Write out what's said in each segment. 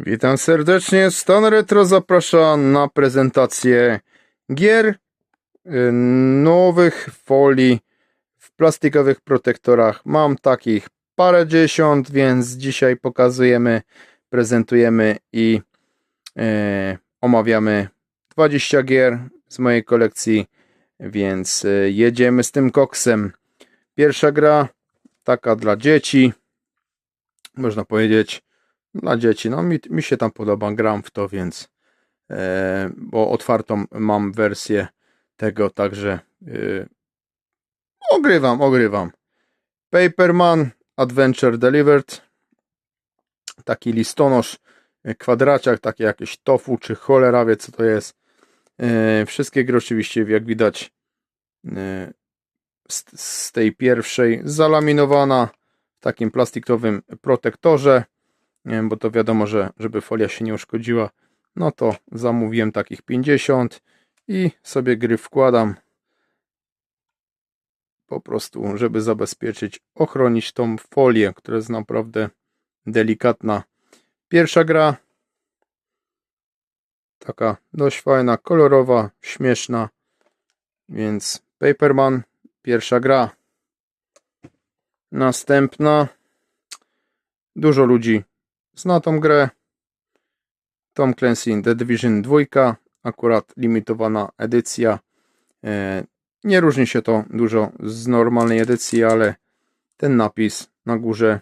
Witam serdecznie. Stan Retro zaprasza na prezentację gier y, nowych folii w plastikowych protektorach. Mam takich parę dziesiąt, więc dzisiaj pokazujemy, prezentujemy i e, omawiamy 20 gier z mojej kolekcji, więc e, jedziemy z tym koksem. Pierwsza gra, taka dla dzieci, można powiedzieć dla dzieci. No mi, mi się tam podoba, gram w to, więc e, bo otwartą mam wersję tego, także e, ogrywam, ogrywam. Paperman Adventure Delivered taki listonosz, e, kwadraciak, takie jakieś tofu czy cholera wie co to jest. E, wszystkie gry oczywiście jak widać e, z, z tej pierwszej zalaminowana w takim plastikowym protektorze bo to wiadomo, że żeby folia się nie uszkodziła, no to zamówiłem takich 50 i sobie gry wkładam. Po prostu, żeby zabezpieczyć, ochronić tą folię, która jest naprawdę delikatna. Pierwsza gra. Taka dość fajna, kolorowa, śmieszna, więc Paperman, pierwsza gra. Następna. Dużo ludzi zna tą grę. Tom Clancy The Division 2, akurat limitowana edycja. E, nie różni się to dużo z normalnej edycji, ale ten napis na górze,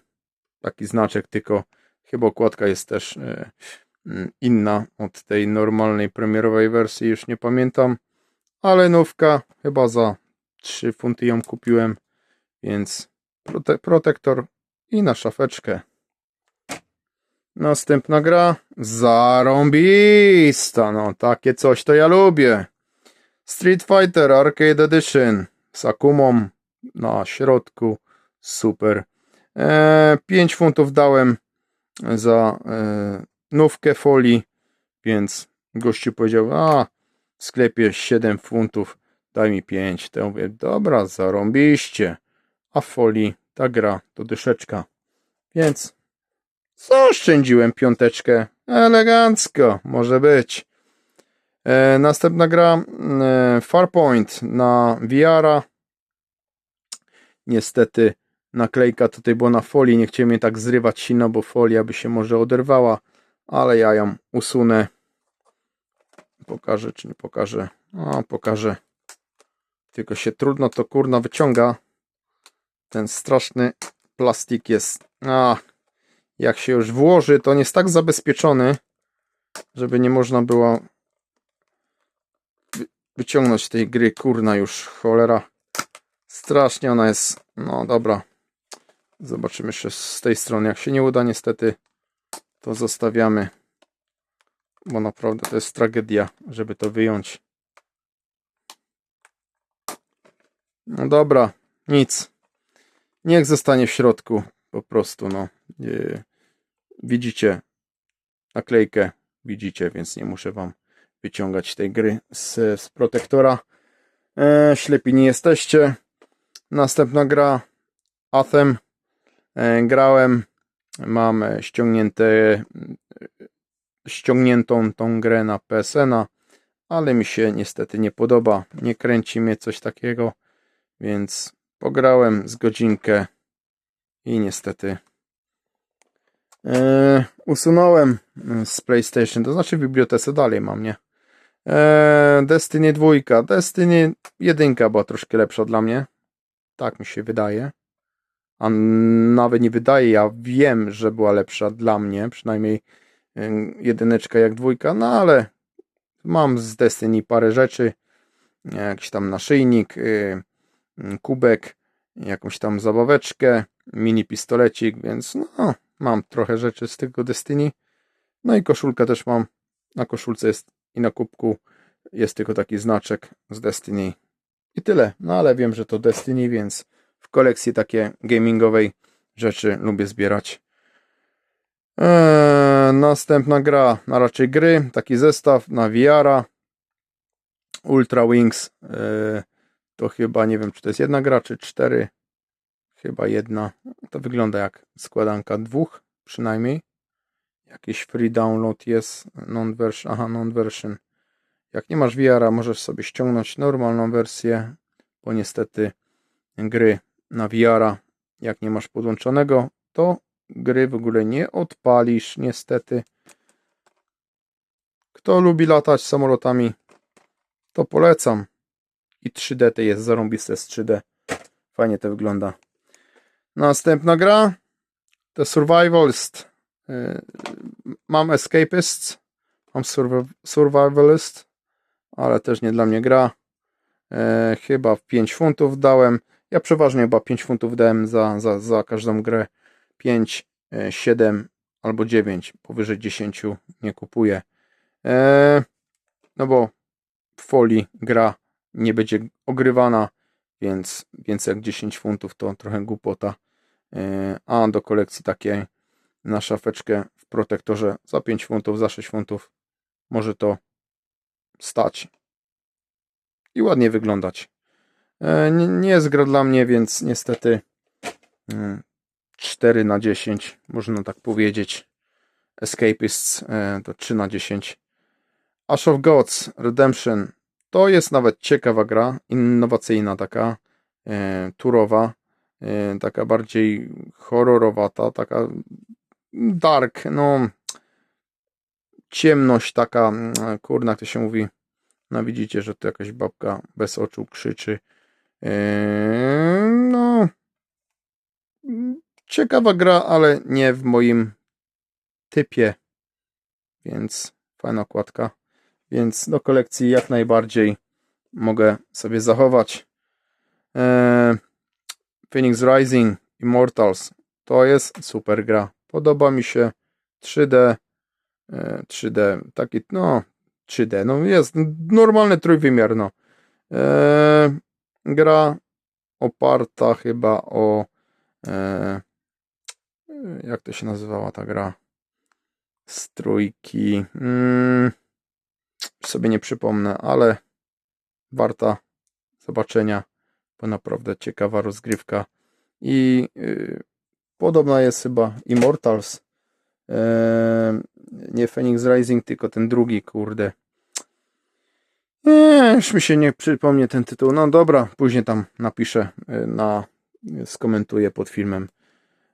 taki znaczek, tylko chyba okładka jest też e, mm, inna od tej normalnej premierowej wersji, już nie pamiętam, ale nówka, chyba za 3 funty ją kupiłem, więc prote protektor i na szafeczkę. Następna gra. Zarąbista. No, takie coś to ja lubię. Street Fighter Arcade Edition. Z Akumą na środku. Super. E, 5 funtów dałem za e, nówkę folii, więc gościu powiedział, a w sklepie 7 funtów, daj mi 5. To ja mówię, dobra, zarąbiście. A folii ta gra to dyszeczka. Więc Zaoszczędziłem piąteczkę. Elegancko, może być. E, następna gra e, Farpoint na VR-a. Niestety naklejka tutaj była na folii. Nie chciałem jej tak zrywać silno, bo folia by się może oderwała, ale ja ją usunę. Pokażę, czy nie pokażę? O, pokażę. Tylko się trudno to kurna wyciąga. Ten straszny plastik jest. A, jak się już włoży, to on jest tak zabezpieczony, żeby nie można było wyciągnąć tej gry, kurna już, cholera. Strasznie ona jest, no dobra. Zobaczymy jeszcze z tej strony. Jak się nie uda niestety, to zostawiamy. Bo naprawdę to jest tragedia, żeby to wyjąć. No dobra, nic. Niech zostanie w środku po prostu, no. Widzicie naklejkę, widzicie, więc nie muszę wam wyciągać tej gry z, z protektora. E, ślepi nie jesteście. Następna gra Athem. E, grałem, mam ściągnięte, ściągniętą tą grę na PSN-a, ale mi się niestety nie podoba. Nie kręci mnie coś takiego, więc pograłem z godzinkę i niestety e, usunąłem z PlayStation, to znaczy w bibliotece dalej mam, nie? E, Destiny 2, Destiny 1 była troszkę lepsza dla mnie. Tak mi się wydaje. A nawet nie wydaje, ja wiem, że była lepsza dla mnie, przynajmniej e, jedyneczka jak dwójka, no ale mam z Destiny parę rzeczy. Jakiś tam naszyjnik, e, kubek, jakąś tam zabaweczkę, mini pistolecik, więc no, mam trochę rzeczy z tego Destiny. No i koszulkę też mam. Na koszulce jest i na kubku jest tylko taki znaczek z Destiny. I tyle. No ale wiem, że to Destiny, więc w kolekcji takie gamingowej rzeczy lubię zbierać. Eee, następna gra, a raczej gry, taki zestaw na VR-a. Ultra Wings. Eee, to chyba nie wiem, czy to jest jedna gra, czy cztery. Chyba jedna. To wygląda jak składanka dwóch przynajmniej. Jakiś free download jest, non-version, aha, non-version. Jak nie masz VR-a, możesz sobie ściągnąć normalną wersję, bo niestety gry na VR-a, jak nie masz podłączonego, to gry w ogóle nie odpalisz, niestety. Kto lubi latać samolotami, to polecam. I 3D to jest zarąbiste z 3D. Fajnie to wygląda. Następna gra to Survivalist. Yy, Mam Escapists, mam survi- Survivalist, ale też nie dla mnie gra. E, chyba w 5 funtów dałem. Ja przeważnie chyba 5 funtów dałem za, za, za każdą grę. 5, e, 7 albo 9. Powyżej 10 nie kupuję. No bo w folii gra nie będzie ogrywana, więc więcej jak 10 funtów to trochę głupota. E, a do kolekcji takiej na szafeczkę w protektorze za 5 funtów, za 6 funtów może to stać i ładnie wyglądać. E, Nie, nie jest gra dla mnie, więc niestety mm, 4 na 10, można tak powiedzieć. Escapists e, to 3 na 10. Ash of Gods Redemption to jest nawet ciekawa gra, innowacyjna taka, e, turowa, e, taka bardziej horrorowata, taka dark, no ciemność taka, mm, kurna, jak to się mówi, no widzicie, że to jakaś babka bez oczu krzyczy. Eee, no. Ciekawa gra, ale nie w moim typie. Więc fajna okładka. Więc do kolekcji jak najbardziej mogę sobie zachować. Eee, Phoenix Rising Immortals to jest super gra. Podoba mi się 3D. e, 3D, taki, no, 3D. No jest normalny trójwymiar. No. Eee, gra oparta chyba o. E, jak to się nazywała ta gra? Z trójki. Mm, sobie nie przypomnę, ale warta zobaczenia, bo naprawdę ciekawa rozgrywka. I y, podobna jest chyba Immortals. Eee, nie Phoenix Rising, tylko ten drugi, kurde. Nie, już mi się nie przypomnie ten tytuł. No dobra, później tam napiszę, y, na, skomentuję pod filmem.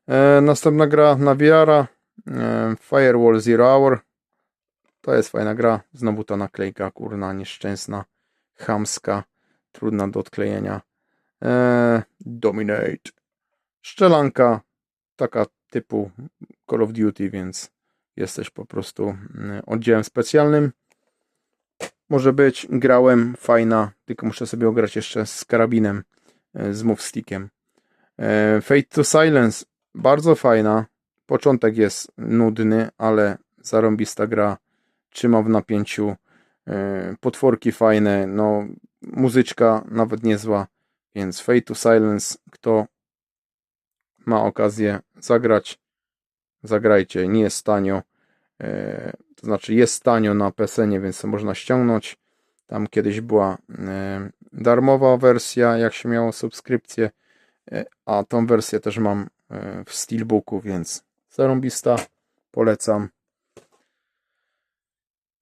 E, następna gra na VR-a, e, Firewall Zero Hour. To jest fajna gra. Znowu ta naklejka, kurna, nieszczęsna, chamska, trudna do odklejenia. E, Dominate. Szczelanka, taka typu Call of Duty, więc jesteś po prostu mm, oddziałem specjalnym. Może być, grałem, fajna, tylko muszę sobie ograć jeszcze z karabinem, e, z move stickiem. E, Fate to Silence, bardzo fajna. Początek jest nudny, ale zarąbista gra. Trzyma w napięciu. E, Potworki fajne, no muzyczka nawet niezła, więc Fate to Silence, kto ma okazję zagrać, zagrajcie, nie jest tanio. E, to znaczy jest tanio na PSN, więc można ściągnąć. Tam kiedyś była e, darmowa wersja, jak się miało subskrypcję, a tą wersję też mam w Steelbooku, więc zarąbista, polecam.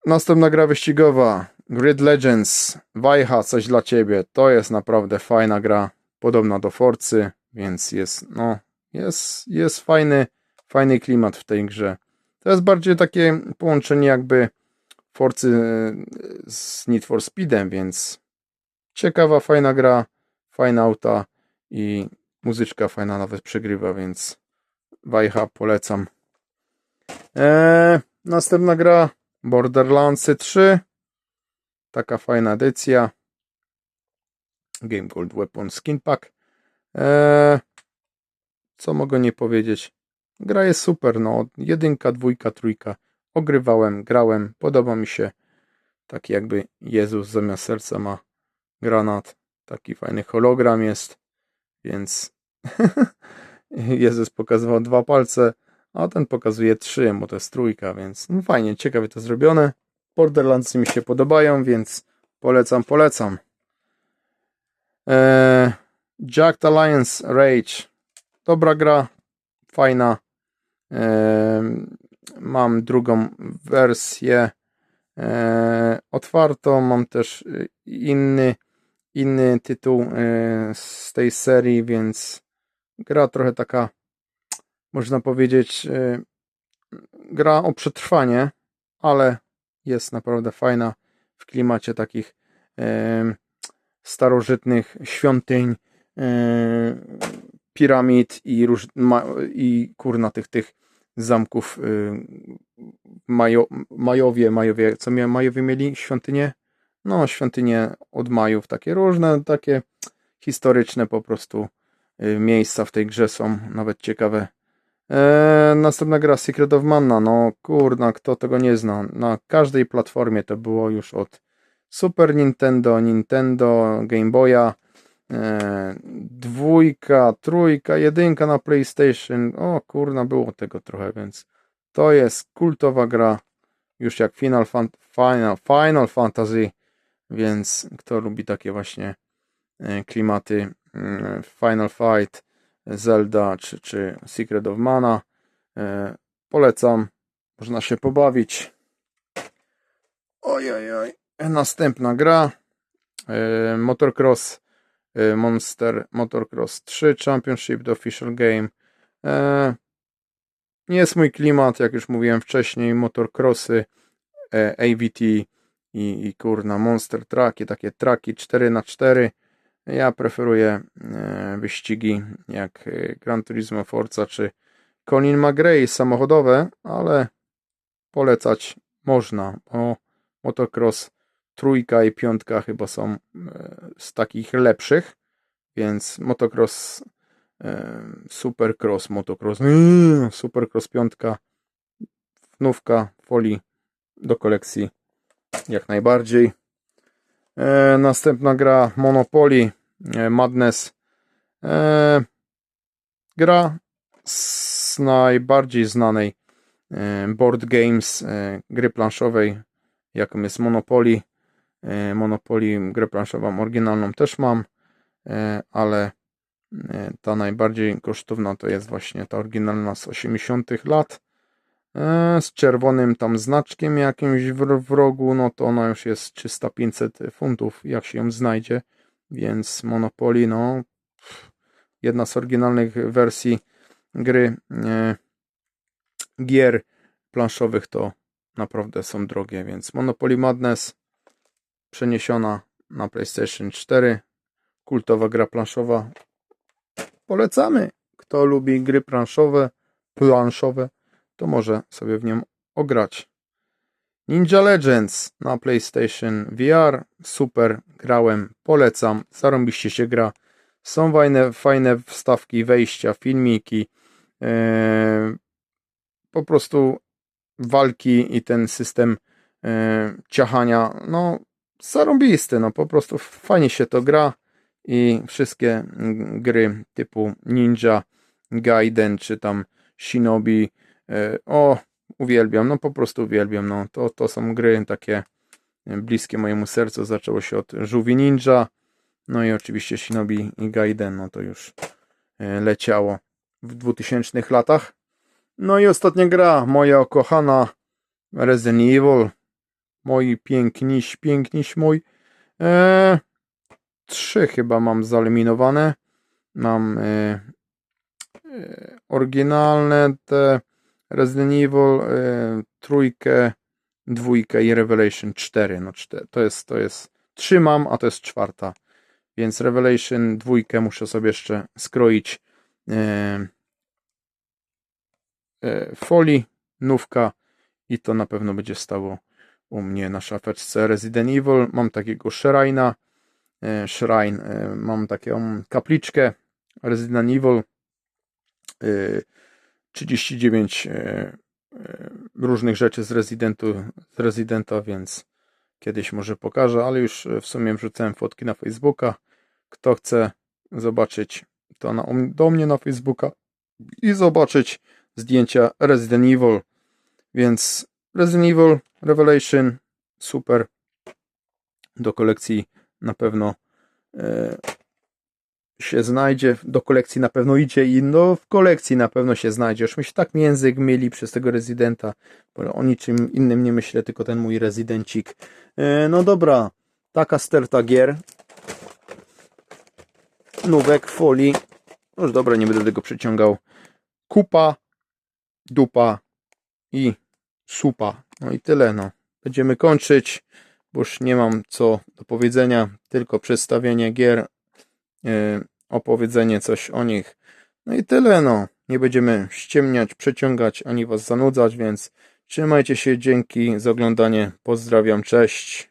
Następna gra wyścigowa, Grid Legends, Wajcha, coś dla Ciebie. To jest naprawdę fajna gra, podobna do Forcy, więc jest, no, jest, jest fajny, fajny klimat w tej grze. To jest bardziej takie połączenie jakby Forcy e, z Need for Speedem, więc ciekawa, fajna gra, fajna auta i muzyczka fajna nawet przegrywa, więc Wajcha polecam. Eee, następna gra Borderlands 3. Taka fajna edycja. Game Gold Weapon Skin Pack. Eee, co mogę nie powiedzieć? Gra jest super, no. Jedynka, dwójka, trójka. Ogrywałem, grałem, podoba mi się. Taki jakby Jezus zamiast serca ma granat. Taki fajny hologram jest. Więc Jezus pokazywał dwa palce, a ten pokazuje trzy, bo to jest trójka, więc no fajnie, ciekawie to zrobione. Borderlands mi się podobają, więc polecam, polecam. Eee, Jacked Alliance Rage. Dobra gra, fajna. Eee, mam drugą wersję e, otwartą, mam też e, inny, inny tytuł e, z tej serii, więc gra trochę taka, można powiedzieć, e, gra o przetrwanie, ale jest naprawdę fajna w klimacie takich e, starożytnych świątyń, e, piramid i, róż, i kurna tych, tych zamków y, Majo, Majowie, Majowie, co mia, Majowie mieli? Świątynie? No, świątynie od Majów, takie różne, takie historyczne po prostu y, miejsca w tej grze są, nawet ciekawe. Eee, następna gra Secret of Mana, no kurna, kto tego nie zna. Na każdej platformie to było już od Super Nintendo, Nintendo, Game Boya, e, dwójka, trójka, jedynka na PlayStation. O kurna, było tego trochę, więc to jest kultowa gra, już jak Final, Fan, Final, Final Fantasy, więc kto lubi takie właśnie e, klimaty mm, Final Fight, Zelda czy, czy Secret of Mana, e, polecam, można się pobawić. Oj, oj, oj. Następna gra. e, Motocross e, Monster Motocross 3 Championship The Official Game. Nie jest mój klimat, jak już mówiłem wcześniej. Motocrossy, AVT i, i kurna Monster Trucki, takie traki 4x4. Ja preferuję e, wyścigi jak e, Gran Turismo Forza czy Colin McRae samochodowe, ale polecać można, bo motocross trójka i piątka chyba są e, z takich lepszych, więc motocross, supercross, motocross, supercross piątka, nówka folii do kolekcji jak najbardziej. Następna gra Monopoly Madness. E, gra z najbardziej znanej e, board games, e, gry planszowej, jaką jest Monopoly. E, Monopoly, grę planszową oryginalną też mam, e, ale e, ta najbardziej kosztowna to jest właśnie ta oryginalna z 80 lat. E, Z czerwonym tam znaczkiem jakimś w rogu, no to ona już jest 300-500 funtów, jak się ją znajdzie. Więc Monopoly, no, jedna z oryginalnych wersji gry e, gier planszowych to naprawdę są drogie, więc Monopoly Madness przeniesiona na PlayStation 4, kultowa gra planszowa. Polecamy. Kto lubi gry planszowe, planszowe, to może sobie w nią ograć. Ninja Legends na PlayStation VR, super, grałem, polecam, zarąbiście się gra. Są fajne, fajne wstawki, wejścia, filmiki, e, po prostu walki i ten system e, ciachania, no zarąbisty, no po prostu fajnie się to gra i wszystkie gry typu Ninja, Gaiden czy tam Shinobi, e, o uwielbiam, no po prostu uwielbiam, no to, to są gry takie bliskie mojemu sercu, zaczęło się od Żółwi Ninja, no i oczywiście Shinobi i Gaiden, no to już e, leciało w 2000 latach. No i ostatnia gra, moja ukochana Resident Evil. Moi piękniś, piękniś mój. E, trzy chyba mam zeliminowane. Mam e, e, oryginalne te Resident Evil, e, trójkę, dwójkę i Revelation 4. No. To jest, to jest, trzy mam, a to jest czwarta. Więc Revelation dwójkę muszę sobie jeszcze skroić e, e, folii, nówka i to na pewno będzie stało u mnie na szafeczce Resident Evil. Mam takiego Shrina, e, Shrine, e, mam taką kapliczkę Resident Evil, e, 39 e, e, różnych rzeczy z Residentu, z Residenta, więc kiedyś może pokażę, ale już w sumie wrzucałem fotki na Facebooka. Kto chce zobaczyć to na, do mnie na Facebooka i zobaczyć zdjęcia Resident Evil. Więc Resident Evil Revelation super do kolekcji na pewno e, się znajdzie, do kolekcji na pewno idzie i no w kolekcji na pewno się znajdzie. Już mi się tak język myli przez tego rezydenta, bo o niczym innym nie myślę, tylko ten mój rezydencik. E, no dobra, taka sterta gier. Nówek, folii. No już dobra, nie będę tego przeciągał. Kupa, dupa i supa. No i tyle, no. Będziemy kończyć, bo już nie mam co do powiedzenia, tylko przedstawienie gier, opowiedzenie coś o nich. No i tyle, no. Nie będziemy ściemniać, przeciągać, ani was zanudzać, więc trzymajcie się, dzięki za oglądanie, pozdrawiam, cześć.